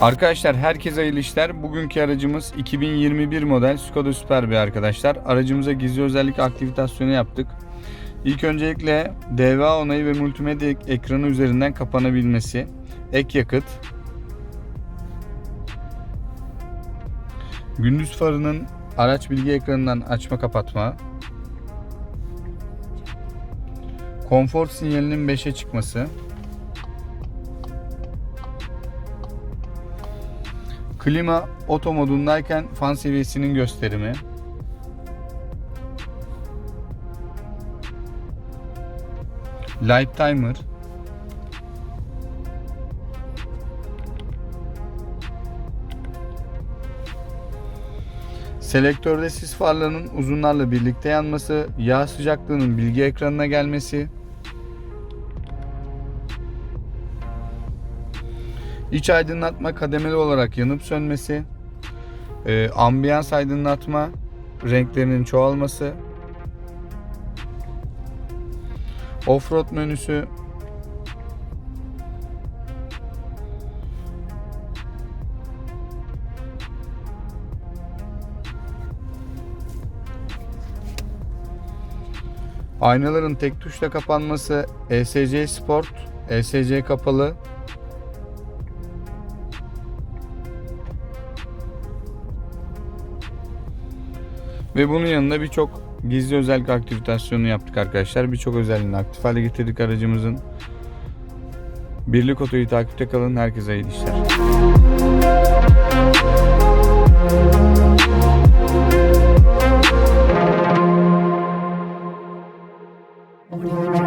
Arkadaşlar herkese hayırlı işler. Bugünkü aracımız 2021 model Skoda Superb arkadaşlar. Aracımıza gizli özellik aktivitasyonu yaptık. İlk öncelikle DVA onayı ve multimedya ek- ekranı üzerinden kapanabilmesi. Ek yakıt. Gündüz farının araç bilgi ekranından açma kapatma. Konfor sinyalinin 5'e çıkması. Klima oto modundayken fan seviyesinin gösterimi. Light timer. Selektörde sis farlarının uzunlarla birlikte yanması, yağ sıcaklığının bilgi ekranına gelmesi, İç aydınlatma kademeli olarak yanıp sönmesi, e, ambiyans aydınlatma, renklerinin çoğalması, offroad menüsü, aynaların tek tuşla kapanması, ESC Sport, ESC kapalı, Ve bunun yanında birçok gizli özellik aktivasyonu yaptık arkadaşlar. Birçok özelliğini aktif hale getirdik aracımızın. Birlik Oto'yu takipte kalın. Herkese iyi işler. Audio.